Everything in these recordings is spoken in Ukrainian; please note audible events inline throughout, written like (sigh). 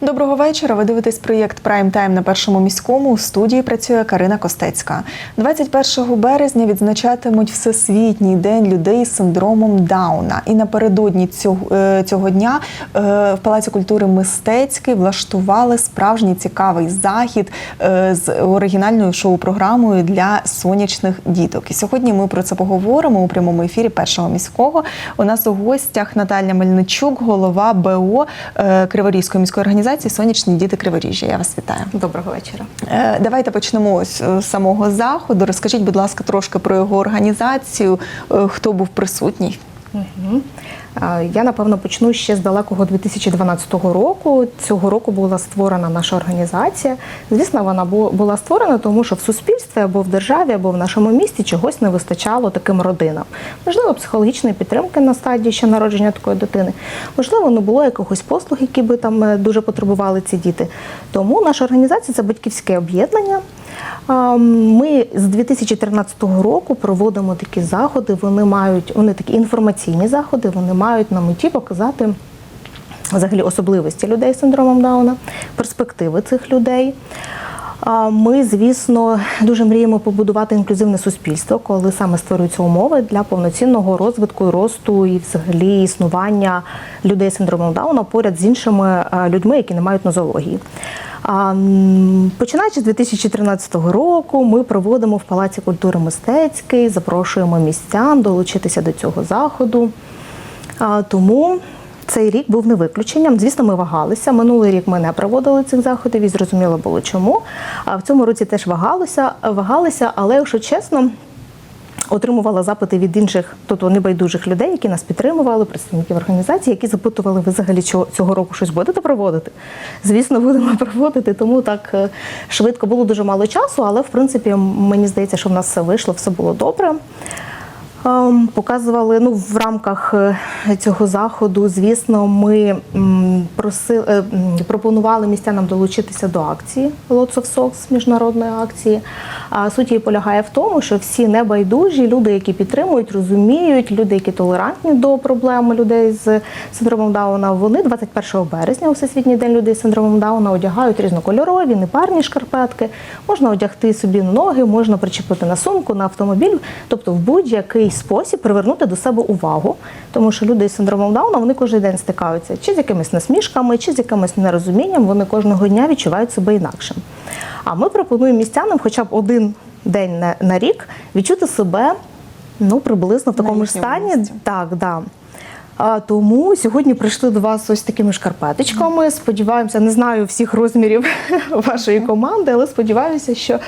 Доброго вечора. Ви дивитесь проєкт Прайм Тайм на першому міському. У студії працює Карина Костецька. 21 березня відзначатимуть Всесвітній день людей з синдромом Дауна. І напередодні цього, е, цього дня е, в Палаці культури мистецький влаштували справжній цікавий захід е, з оригінальною шоу-програмою для сонячних діток. І сьогодні ми про це поговоримо у прямому ефірі першого міського. У нас у гостях Наталя Мельничук, голова БО Криворізької міської організації Сонячні діти Криворіжжя. Я вас вітаю. Доброго вечора. Е, Давайте почнемо е, з самого заходу. Розкажіть, будь ласка, трошки про його організацію. Е, Хто був присутній? Угу. Я напевно почну ще з далекого 2012 року. Цього року була створена наша організація. Звісно, вона була створена, тому що в суспільстві або в державі, або в нашому місті чогось не вистачало таким родинам. Можливо, психологічної підтримки на стадії ще народження такої дитини. Можливо, не було якихось послуг, які би там е, дуже потребували ці діти. Тому наша організація це батьківське об'єднання. Ми з 2013 року проводимо такі заходи. Вони мають вони такі інформаційні заходи. Вони мають на меті показати взагалі особливості людей з синдромом Дауна, перспективи цих людей. Ми, звісно, дуже мріємо побудувати інклюзивне суспільство, коли саме створюються умови для повноцінного розвитку, росту і взагалі існування людей з синдромом Дауна поряд з іншими е, людьми, які не мають нозології. Починаючи з 2013 року, ми проводимо в Палаці культури мистецький, запрошуємо містян долучитися до цього заходу. Тому цей рік був не виключенням. Звісно, ми вагалися. Минулий рік ми не проводили цих заходів і зрозуміло було чому. А в цьому році теж вагалися, вагалися, але якщо чесно. Отримувала запити від інших, тобто небайдужих людей, які нас підтримували, представників організації, які запитували, ви взагалі цього року щось будете проводити? Звісно, будемо (laughs) проводити, тому так е, швидко було дуже мало часу, але в принципі мені здається, що в нас все вийшло, все було добре. Ем, Показували ну в рамках е, цього заходу. Звісно, ми м, проси, е, пропонували містянам долучитися до акції Lots of Socks, міжнародної акції. А суть її полягає в тому, що всі небайдужі люди, які підтримують, розуміють, люди, які толерантні до проблеми людей з синдромом Дауна, вони 21 березня, у всесвітній день людей з синдромом Дауна, одягають різнокольорові, непарні шкарпетки. Можна одягти собі ноги, можна причепити на сумку, на автомобіль, тобто в будь-який спосіб привернути до себе увагу, тому що люди з синдромом Дауна вони кожен день стикаються чи з якимись насмішками, чи з якимось нерозумінням. Вони кожного дня відчувають себе інакшим. А ми пропонуємо містянам хоча б один день на, на рік відчути себе ну приблизно в такому ж стані. Місті. Так, да. А, тому сьогодні прийшли до вас ось такими шкарпеточками. Сподіваємося, не знаю всіх розмірів (laughs) вашої команди, але сподіваюся, що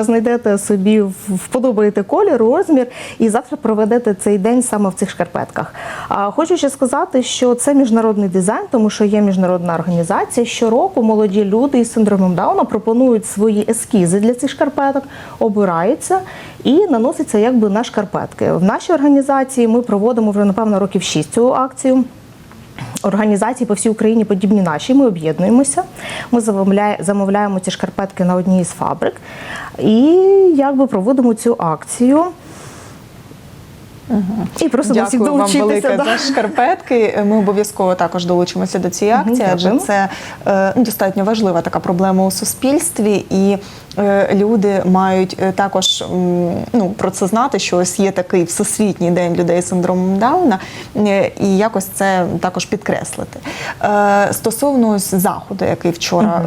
знайдете собі, вподобаєте колір, розмір і завтра проведете цей день саме в цих шкарпетках. А, хочу ще сказати, що це міжнародний дизайн, тому що є міжнародна організація. Щороку молоді люди із синдромом Дауна пропонують свої ескізи для цих шкарпеток, обираються і наноситься якби на шкарпетки. В нашій організації ми проводимо вже напевно років 6 цю акцію. Організації по всій Україні подібні наші. Ми об'єднуємося. Ми замовляє- замовляємо ці шкарпетки на одній із фабрик і якби проводимо цю акцію. І просимо всіх Дякую вам велике да. за шкарпетки. Ми обов'язково також долучимося до цієї акції, адже це е, ну, достатньо важлива така проблема у суспільстві, і е, люди мають е, також м, ну, про це знати, що ось є такий всесвітній день людей з синдромом Дауна, е, і якось це також підкреслити. Е, Стосовно ось заходу, який вчора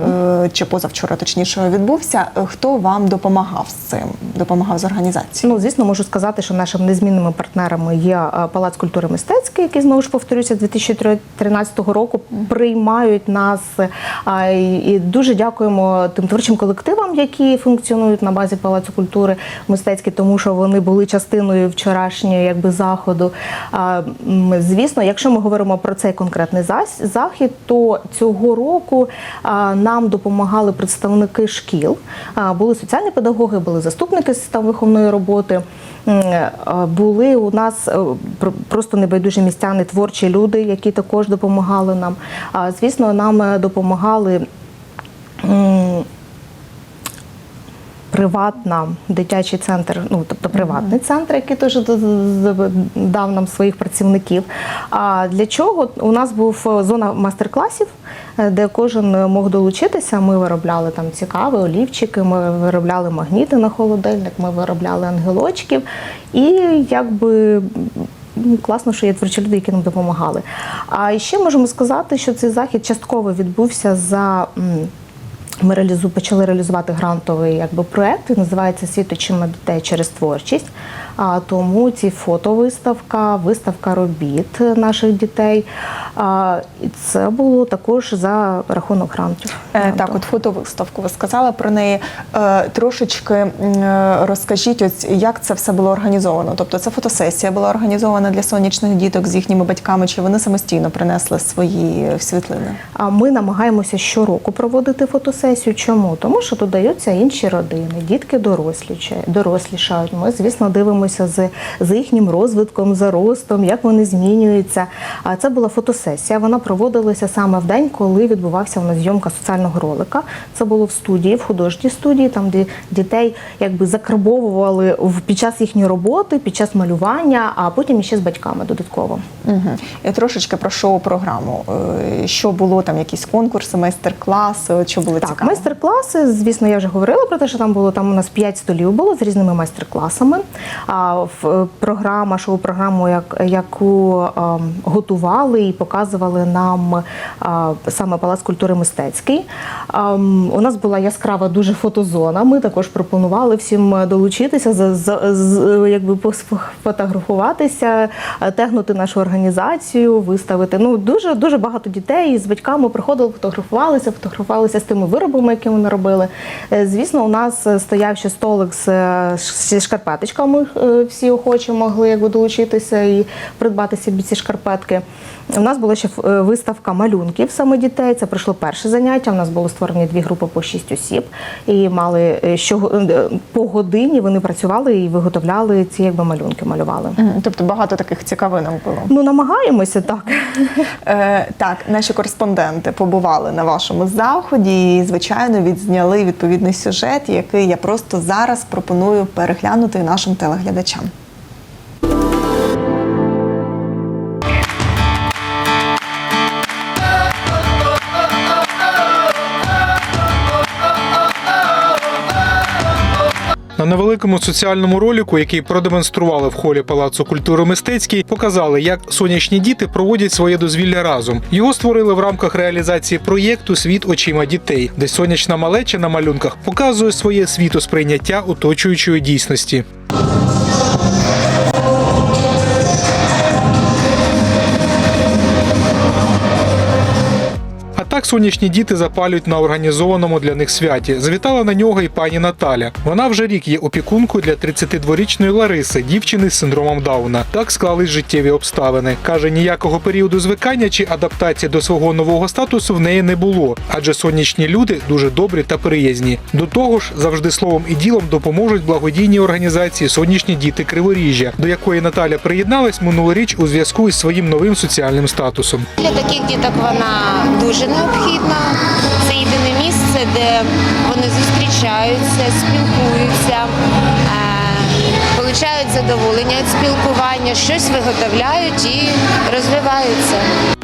е, чи позавчора точніше відбувся, е, хто вам допомагав з цим? Допомагав з організацією? Ну, звісно, можу сказати, що нашими незмінними партнерами є е, Палац культури мистецький, який знову ж повторюся, з 2013 року приймають нас. І і дуже дякуємо тим творчим колективам, які функціонують на базі Палацу культури мистецький, тому що вони були частиною вчорашнього якби заходу. Звісно, якщо ми говоримо про цей конкретний захід, то цього року нам допомагали представники шкіл. Були соціальні педагоги, були заступники з систем виховної роботи. Е, Були у нас е, просто небайдужі містяни, творчі люди, які також допомагали нам. Звісно, нам е, допомагали. Приватна дитячий центр, ну тобто приватний центр, який теж дав нам своїх працівників. А для чого у нас був е, зона майстер-класів, е, де кожен мог долучитися. Ми виробляли там цікаві олівчики, ми виробляли магніти на холодильник, ми виробляли ангелочків. І якби ну, класно, що є творчі люди, які нам допомагали. А ще можемо сказати, що цей захід частково відбувся за. Ми реалізу, почали реалізувати грантовий якби, проект, він називається Світ очима дітей через творчість. А, тому ці фотовиставка, виставка робіт наших дітей. А, і це було також за рахунок грантів. Е, Так, от фотовиставку ви сказали про неї. Е, Трошечки е, розкажіть, ось як це все було організовано. Тобто, це фотосесія була організована для сонячних діток з їхніми батьками, чи вони самостійно принесли свої світлини? А ми намагаємося щороку проводити фотосесію. Чому? Тому що додаються інші родини, дітки дорослічають, дорослішають. Ми, звісно, дивимося з, за їхнім розвитком, за ростом, як вони змінюються. А це була фотосесія. Вона проводилася саме в день, коли відбувався у нас зйомка соціального ролика. Це було в студії, в художній студії, там де дітей якби закарбовували в під час їхньої роботи, під час малювання, а потім іще з батьками додатково. Угу. І трошечки про шоу-програму. Е, Що було там, якісь конкурси, майстер-класи, що було Так, цікаво? майстер-класи, звісно, я вже говорила про те, що там було там у нас 5 столів було з різними майстер-класами. А е, програма, шоу-програму, як, яку ем, готували і показували нам а, саме Палац культури мистецький. Ем, у нас була яскрава дуже фотозона. Ми також пропонували всім долучитися, за, за, з- якби фотографуватися, тегнути нашу організацію, виставити. Ну дуже дуже багато дітей з батьками приходили, фотографувалися, фотографувалися з тими виробами, які вони робили. Е, Звісно, у нас е, стояв ще столик е, зі шкарпеточками. Всі охочі могли якби долучитися і придбати собі ці шкарпетки. У нас була ще е, виставка малюнків саме дітей. Це пройшло перше заняття. У нас було створені дві групи по шість осіб, і мали е, що е, по годині вони працювали і виготовляли ці якби малюнки, малювали. Тобто багато таких цікавинок було. Ну намагаємося так. Е, так, наші кореспонденти побували на вашому заході і, звичайно, відзняли відповідний сюжет, який я просто зараз пропоную переглянути нашим телеглядачам. На невеликому соціальному ролику, який продемонстрували в холі Палацу культури мистецький, показали, як сонячні діти проводять своє дозвілля разом. Його створили в рамках реалізації проєкту Світ очима дітей, де сонячна малеча на малюнках показує своє світосприйняття оточуючої дійсності. Так сонячні діти запалюють на організованому для них святі. Завітала на нього і пані Наталя. Вона вже рік є опікункою для 32-річної Лариси, дівчини з синдромом Дауна. Так склались життєві обставини. Каже, ніякого періоду звикання чи адаптації до свого нового статусу в неї не було, адже сонячні люди дуже добрі та приязні. До того ж, завжди словом і ділом допоможуть благодійній організації Сонячні діти Криворіжжя, до якої Наталя приєдналась минулоріч у зв'язку із своїм новим соціальним статусом. Для таких діток вона дуже необхідна. Це єдине місце, де вони зустрічаються, спілкуються, получають задоволення від спілкування, щось виготовляють і розвиваються.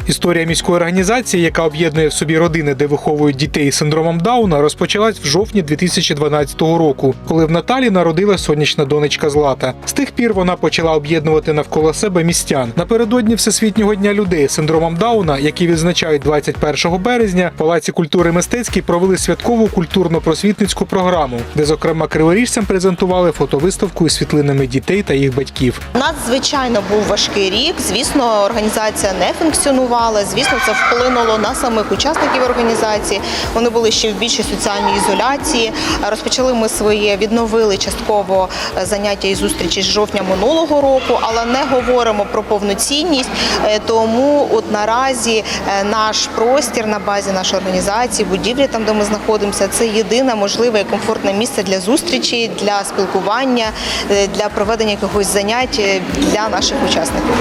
Історія міської організації, яка об'єднує в собі родини, де виховують дітей з синдромом Дауна, розпочалась в жовтні 2012 року, коли в Наталі народила сонячна донечка Злата. З тих пір вона почала об'єднувати навколо себе містян. Напередодні Всесвітнього дня людей з синдромом Дауна, які відзначають 21 березня, в Палаці культури мистецькій провели святкову культурно-просвітницьку програму, де, зокрема, криворіжцям презентували фотовиставку із світлинами дітей та їх батьків. У нас звичайно був важкий рік. Звісно, організація не функціонувала. Звісно, це вплинуло на самих учасників організації. Вони були ще в більшій соціальній ізоляції. Розпочали ми своє відновили частково е, заняття і зустрічі з жовтня минулого року, але не говоримо про повноцінність. Е, Тому от наразі е, наш простір на базі нашої організації, будівлі там, де ми знаходимося, це єдине можливе і комфортне місце для зустрічі, для спілкування, е, проведення якогось занять для наших учасників.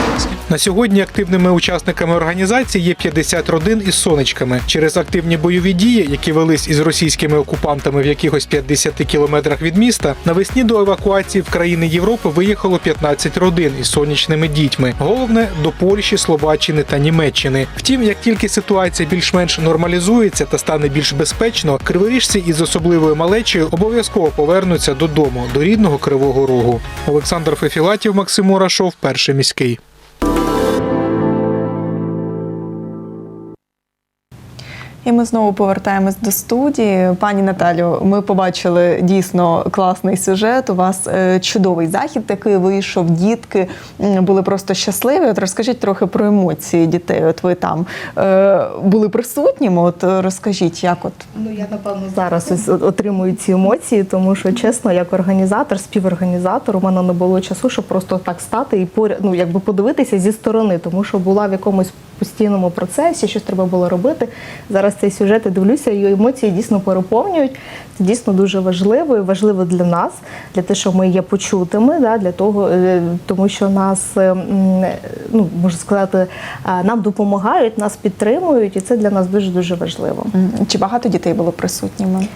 На сьогодні активними учасниками організації є 50 родин із сонечками. Через активні бойові дії, які велись із російськими окупантами в якихось 50 кілометрах від міста, навесні до евакуації в країни Європи виїхало 15 родин із сонячними дітьми. Головне до Польщі, Словаччини та Німеччини. Втім, як тільки ситуація більш-менш нормалізується та стане більш безпечно, криворіжці із особливою малечею обов'язково повернуться додому, до рідного Кривого Рогу. Олександр Фефілатів, Максим Мурашов, перший міський. І ми знову повертаємось до студії. Пані Наталю, ми побачили дійсно класний сюжет. У вас е, чудовий захід такий вийшов. Дітки були просто щасливі. От розкажіть трохи про емоції дітей. От ви там е, були присутніми. От розкажіть, як от Ну я напевно зараз отримую ці емоції, тому що чесно, як організатор, співорганізатор, у мене не було часу, щоб просто так стати і поряд, ну якби подивитися зі сторони, тому що була в якомусь постійному процесі, щось треба було робити. Зараз цей сюжет я дивлюся, і емоції дійсно переповнюють. Це дійсно дуже важливо і важливо для нас, для того, що ми є почутими, да, для того, е, тому що нас, е, ну можна сказати, нам допомагають, нас підтримують, і це для нас дуже дуже важливо. чи багато дітей було присутніми?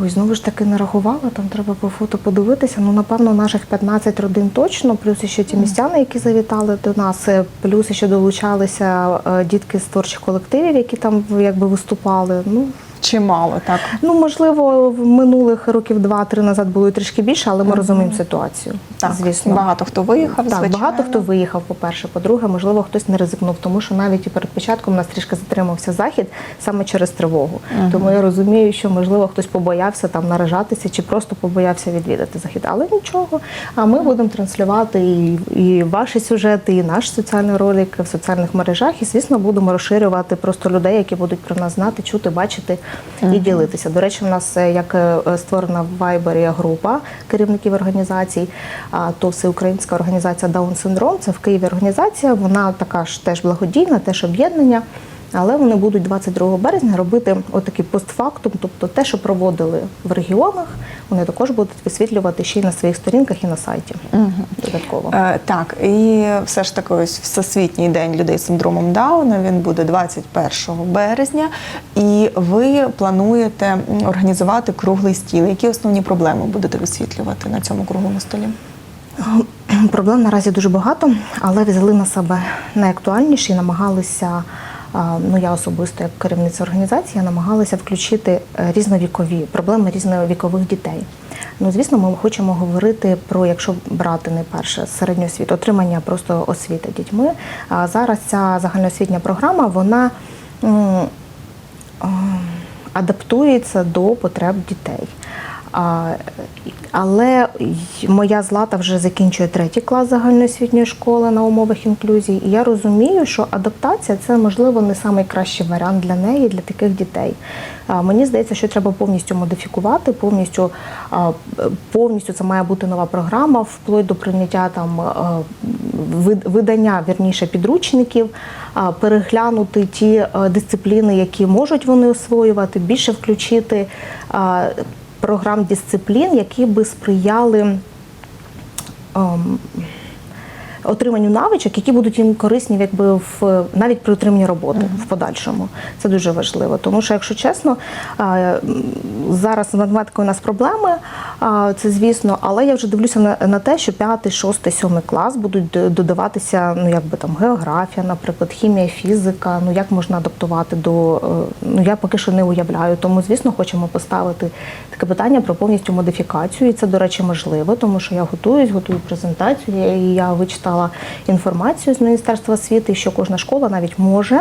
Ой, знову ж таки не рахувала, там треба по фото подивитися. Ну, напевно, наших 15 родин точно, плюс ще ті містяни, які завітали до нас, е, плюс ще долучалися е, дітки з творчих колективів, які там якби виступали. Ну, Чимало, так. ну можливо, в минулих років два-три назад було і трішки більше, але ми розуміємо ситуацію. Так, звісно. багато хто виїхав. Так, звичайно. багато хто виїхав, по-перше. По-друге, можливо, хтось не ризикнув, тому що навіть і перед початком у нас трішки затримався захід саме через тривогу. Тому я розумію, що можливо хтось побоявся там наражатися чи просто побоявся відвідати захід. Але нічого. А ми будемо транслювати і, і ваші сюжети, і наш соціальний ролик в соціальних мережах. І звісно, будемо розширювати просто людей, які будуть про нас знати, чути, бачити і ділитися. До речі, в нас е, як е, створена в Вайбері група керівників організацій, то всеукраїнська організація Даун Синдром. Це в Києві організація. Вона така ж теж благодійна, теж об'єднання. Але вони будуть 22 березня робити отакий постфактум, тобто те, що проводили в регіонах, вони також будуть висвітлювати ще й на своїх сторінках і на сайті. Додатково. Е, так, і все ж таки, ось Всесвітній день людей з синдромом Дауна. Він буде 21 березня. І ви плануєте організувати круглий стіл. Які основні проблеми будете висвітлювати на цьому круглому столі? Проблем наразі дуже багато, але взяли на себе найактуальніші і намагалися. Ну, я особисто, як керівниця організації, намагалася включити е, різновікові проблеми різновікових дітей. Ну, звісно, ми хочемо говорити про, якщо брати найперше середню освіту, отримання просто освіти дітьми. А зараз ця загальноосвітня програма, вона адаптується до потреб дітей. Але моя злата вже закінчує третій клас загальноосвітньої школи на умовах інклюзії. І я розумію, що адаптація це можливо не найкращий варіант для неї, для таких дітей. Мені здається, що треба повністю модифікувати, повністю повністю це має бути нова програма, вплоть до прийняття там видання вірніше підручників, переглянути ті дисципліни, які можуть вони освоювати, більше включити програм дисциплін, які би сприяли. Отриманню навичок, які будуть їм корисні, якби в навіть при отриманні роботи в подальшому. Це дуже важливо. Тому що, якщо чесно, зараз з математикою у нас проблеми, це звісно, але я вже дивлюся на, на те, що 5, 6, 7 клас будуть додаватися, ну якби там географія, наприклад, хімія, фізика. Ну як можна адаптувати до е, ну я поки що не уявляю. Тому, звісно, хочемо поставити таке питання про повністю модифікацію. І це, до речі, можливо, тому що я готуюсь, готую презентацію, і я вичитала інформацію з Міністерства освіти, що кожна школа навіть може.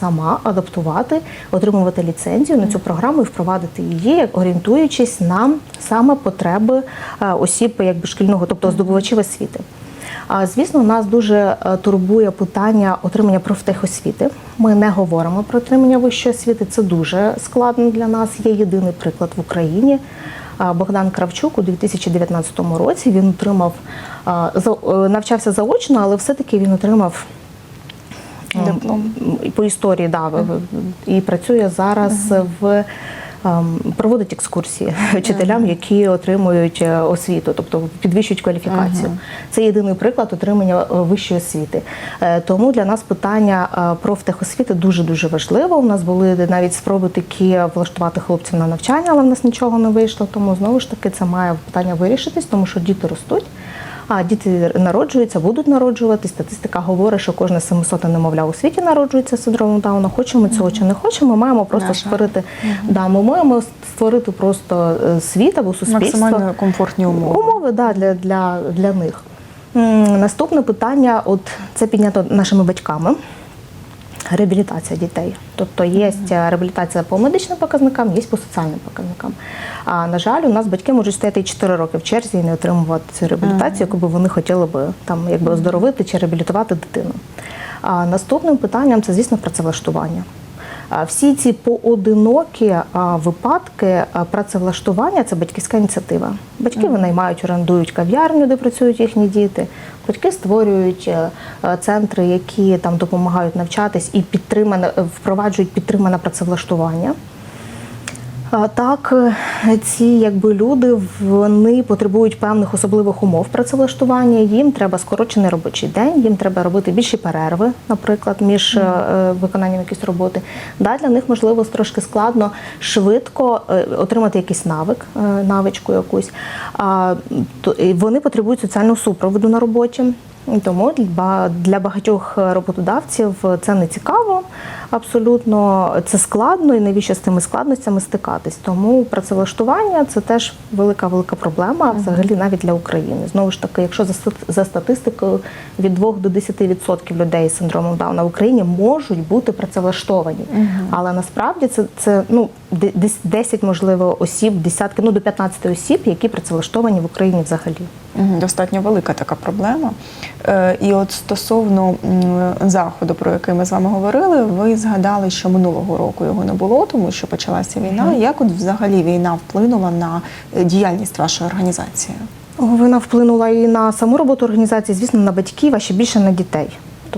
Сама адаптувати, отримувати ліцензію на цю програму і впровадити її, орієнтуючись на саме потреби е, осіб якби шкільного, тобто здобувачів освіти. А звісно, нас дуже е, турбує питання отримання профтехосвіти. Ми не говоримо про отримання вищої освіти. Це дуже складно для нас. Є єдиний приклад в Україні. Богдан Кравчук у 2019 році він отримав е, навчався заочно, але все-таки він отримав Диплом. по історії, да, і працює зараз в ем, проводить екскурсії вчителям, які отримують е, освіту, тобто підвищують кваліфікацію. Це єдиний приклад отримання е, вищої освіти. Е, Тому для нас питання профтехосвіти дуже дуже важливо. У нас були навіть спроби такі влаштувати хлопців на навчання, але в нас нічого не вийшло. Тому знову ж таки це має питання вирішитись, тому що діти ростуть. А діти народжуються, будуть народжувати. Статистика говорить, що кожне 700 немовля у світі народжується з синдромом Дауна. Хочемо цього чи не хочемо, маємо просто Наша. створити створити да, ми маємо створити просто е, світ або суспільство. Максимально комфортні умови. Умови да, для, для, для них. Наступне питання: от це піднято нашими батьками. Реабілітація дітей. Тобто є реабілітація по медичним показникам, є по соціальним показникам. А на жаль, у нас батьки можуть стояти і 4 роки в черзі і не отримувати цю реабілітацію, яку би вони хотіли би там якби оздоровити чи реабілітувати дитину. А наступним питанням це, звісно, працевлаштування. Всі ці поодинокі випадки працевлаштування це батьківська ініціатива. Батьки винаймають, орендують кав'ярню, де працюють їхні діти. Батьки створюють е, е, центри, які там допомагають навчатись і підтримане впроваджують підтримане працевлаштування. Так, е, ці якби люди вони потребують певних особливих умов працевлаштування. Їм треба скорочений робочий день, їм треба робити більші перерви, наприклад, між е, виконанням якоїсь роботи. Да, для них можливо трошки складно швидко е, отримати якийсь навик, навичку якусь. Вони потребують соціального супроводу на роботі. Тому для багатьох роботодавців це не цікаво абсолютно. Це складно і навіщо з цими складностями стикатись. Тому працевлаштування це теж велика велика проблема, взагалі навіть для України. Знову ж таки, якщо за статистикою від 2 до 10% людей з синдромом Дауна в Україні можуть бути працевлаштовані, але насправді це, це ну десь 10, можливо, осіб, десятки, ну до 15 осіб, які працевлаштовані в Україні взагалі. Достатньо велика така проблема. Е, І от стосовно заходу, про який ми з вами говорили, ви згадали, що минулого року його не було, тому що почалася війна. Як от взагалі війна вплинула на е, діяльність вашої організації? Вона вплинула і на саму роботу організації, звісно, на батьків, а ще більше на дітей.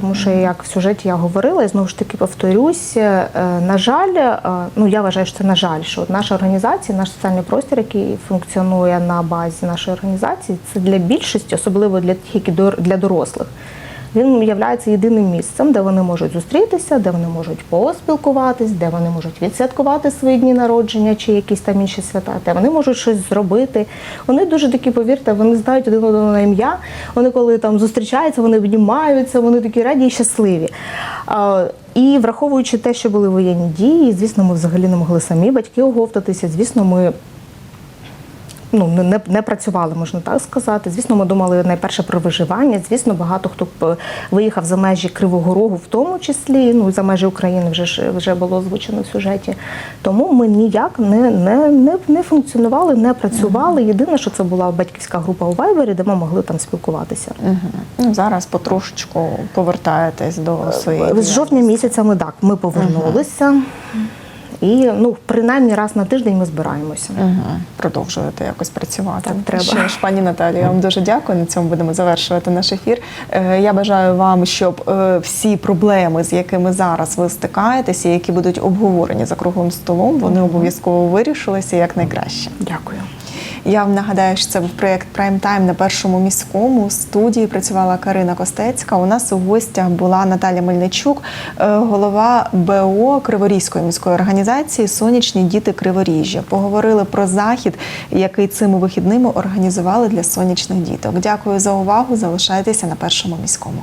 Тому що, як в сюжеті я говорила, і знову ж таки повторюсь, е, на жаль, е, ну я вважаю, що це на жаль, що наша організація, наш соціальний простір, який функціонує на базі нашої організації, це для більшості, особливо для тих, які для дорослих. Він є єдиним місцем, де вони можуть зустрітися, де вони можуть поспілкуватись, де вони можуть відсвяткувати свої дні народження чи якісь там інші свята, де вони можуть щось зробити. Вони дуже такі, повірте, вони знають один одного на ім'я. Вони коли там зустрічаються, вони обнімаються, вони такі раді і щасливі. І враховуючи те, що були воєнні дії, звісно, ми взагалі не могли самі батьки оговтатися. Звісно, ми ну, не, не, не працювали, можна так сказати. Звісно, ми думали найперше про виживання. Звісно, багато хто виїхав за межі Кривого Рогу, в тому числі, ну за межі України вже ж вже було озвучено в сюжеті. Тому ми ніяк не, не, не, не функціонували, не працювали. Єдине, що це була батьківська група у Вайбері, де ми могли там спілкуватися. Угу. Ну, зараз потрошечку повертаєтесь до своєї З жовтня місяця ми так ми повернулися. І ну, принаймні раз на тиждень ми збираємося. Угу. Продовжуєте якось працювати. Так, треба. Що ж, пані Наталі, я вам дуже дякую. На цьому будемо завершувати наш ефір. Е, Я бажаю вам, щоб е, всі проблеми, з якими зараз ви стикаєтеся, які будуть обговорені за круглим столом, вони обов'язково вирішилися якнайкраще. Дякую. Я вам нагадаю, що це був проєкт Прайм Тайм на першому міському. Студії працювала Карина Костецька. У нас у гостях була Наталя Мельничук, е, голова БО Криворізької міської організації Сонячні діти Криворіжжя. Поговорили про захід, який цими вихідними організували для сонячних діток. Дякую за увагу. Залишайтеся на першому міському.